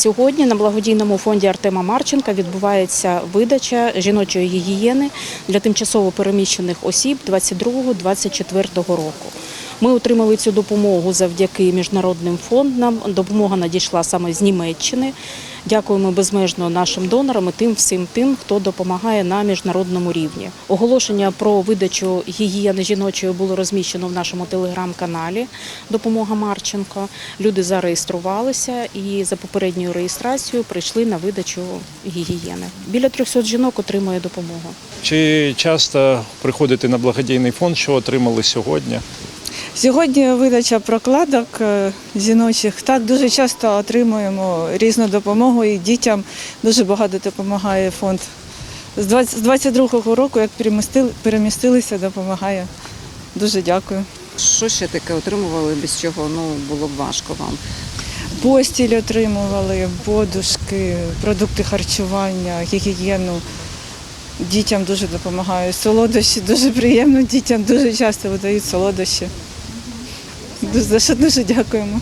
Сьогодні на благодійному фонді Артема Марченка відбувається видача жіночої гігієни для тимчасово переміщених осіб 22-24 року. Ми отримали цю допомогу завдяки міжнародним фондам. Допомога надійшла саме з Німеччини. Дякуємо безмежно нашим донорам і тим всім тим, хто допомагає на міжнародному рівні. Оголошення про видачу гігієни жіночої було розміщено в нашому телеграм-каналі Допомога Марченко. Люди зареєструвалися і за попередньою реєстрацією прийшли на видачу гігієни. Біля 300 жінок отримує допомогу. Чи часто приходите на благодійний фонд, що отримали сьогодні? Сьогодні видача прокладок е, жіночих. Так дуже часто отримуємо різну допомогу і дітям дуже багато допомагає фонд. З 20 22-го року, як перемістилися, допомагає. Дуже дякую. Що ще таке отримували, без чого ну було б важко вам? Постіль отримували, подушки, продукти харчування, гігієну. Дітям дуже допомагаю. Солодощі дуже приємно. Дітям дуже часто видають солодощі. Дуже- дуже дякуємо.